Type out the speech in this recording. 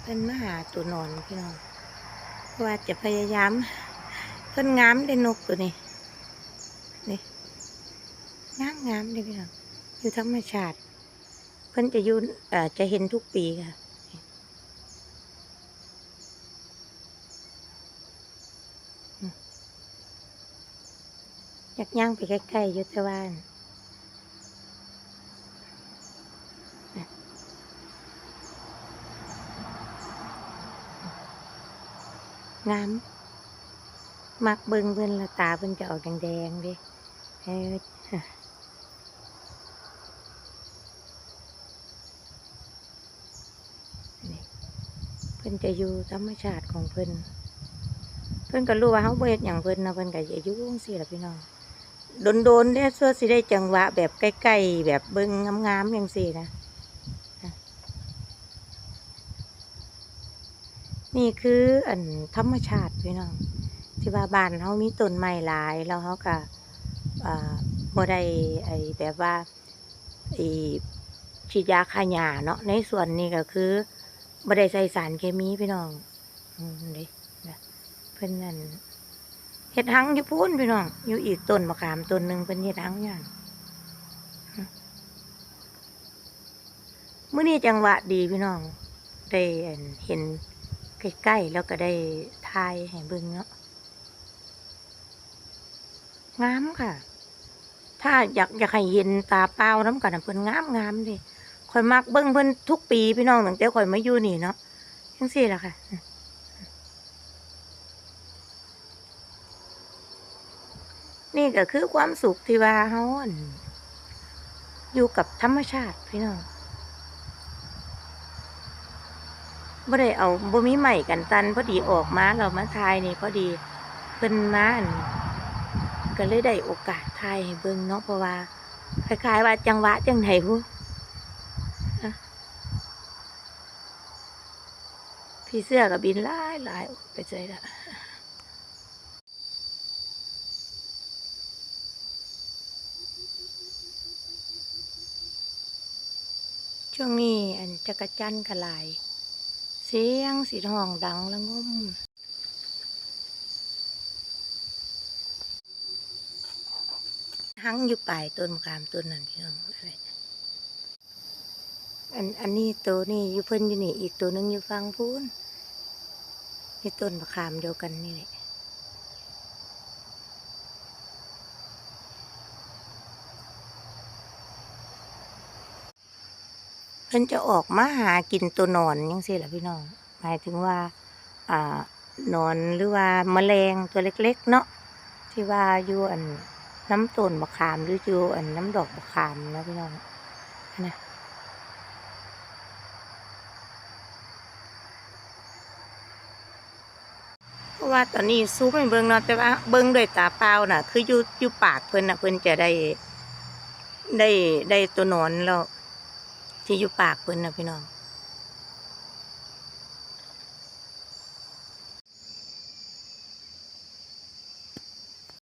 เพิ่นมาหาตัวนอนพี่น้องว่าจะพยายาม เพิ่นงามได้นกตัวนี้นี่งามงามเลยพี่น้องอยู่ธรรมชาติ เพิ่นจะยู่เอ่อจะเห็นทุกปีค่ะอยากย่างไปใกล้ๆยุทธวาน งาม มักเบิ่งเพิ่นละตาเพิ่นจะออกแดงๆเดิเออนี่เพิ่นจะอยู่ธรรมชาติของเพิ่นเพิ่นก็รู้ว่าเฮาเฮ็ดหยังเพิ่นนะเพิ่นก็จะอยู่จังซี่ล่ะพี่น้องโดนๆเด้ส่วนสิได้จังหวะแบบใกล้ๆแบบเบิ่งงามๆจังซี่นะ นี่คืออันธรรมชาติพี่น้องที่ว่าบ้านเฮามีต้นไม้หลาย แล้วเฮาก็อ่าบ่ได้ไอแบบว่าไอฉีดยาฆ่าหญ้าเนาะในส่วนนี้ก็คือบ่ได้ใส่สารเคมีพี่น้องอืมเด้นะเพิ่นนั่นเฮ็ดหังอยู่พูนพี่น้อง อยู่อีกต้นมะขามต้นหนึ่งเพิ่นเฮ็ดหังอย่างเมื้อนี้จังหวะดีพี่น้อง ได้อันเห็น ใกล้ๆแล้วก็ได้ทายให้เบิ่งเนาะงามค่ะ ถ้าอยากอยากให้เห็นตาเปล่าน้ำกันเพิ่นงามงามเดิข่อยมักเบิ่งเพิ่นทุกปีพี่น้องตั้งแต่ข่อยมาอยู่นี่เนาะจังซี่ละค่ะนี่ก็คือความสุขที่ว่าเฮาอั่นอยู่กับธรรมชาติพี่น้อง บ่ได้เอาบ่มีใหม่กันตันพอดีออกมาเรามาทายนี่พอดีเพิ่นมาอันก็เลยได้โอกาสทายให้เบิ่งเนาะเพราะว่าคล้ายๆว่าจังหวะจังไหนพุอะพี่เสื้อก็บินหลายหลายไปใจละช่วงนี้อันจักรจันทร์ก็หลาย เสียงสีทองดังละงมหังอยู่ปลายต้นมะขามต้นนั่นพี่น้องอะไรอันอันนี้ตัวนี่อยู่เพิ่นอยู่นี่อีกตัวนึงอยู่ฟังพูนนี่ต้นมะขามเดียวกันนี่แหละ เพิ่นจะออกมาหากินตัวนอนยังสิล่ะพี่น้อง หมายถึงว่าอ่านอนหรือว่าแมลงตัวเล็ก ๆ เนาะที่ว่าอยู่อันน้ำต้นมะขามหรืออยู่อันน้ำดอกมะขามนะพี่น้องนะเพราะว่าตอนนี้ซูมให้เบิ่งเนาะแต่ว่าเบิ่งด้วยตาเปล่าน่ะ คืออยู่อยู่ปากเพิ่นน่ะเพิ่นจะได้ได้ได้ตัวนอนแล้ว ที่อยู่ปากเพิ่นนะพี่น้อง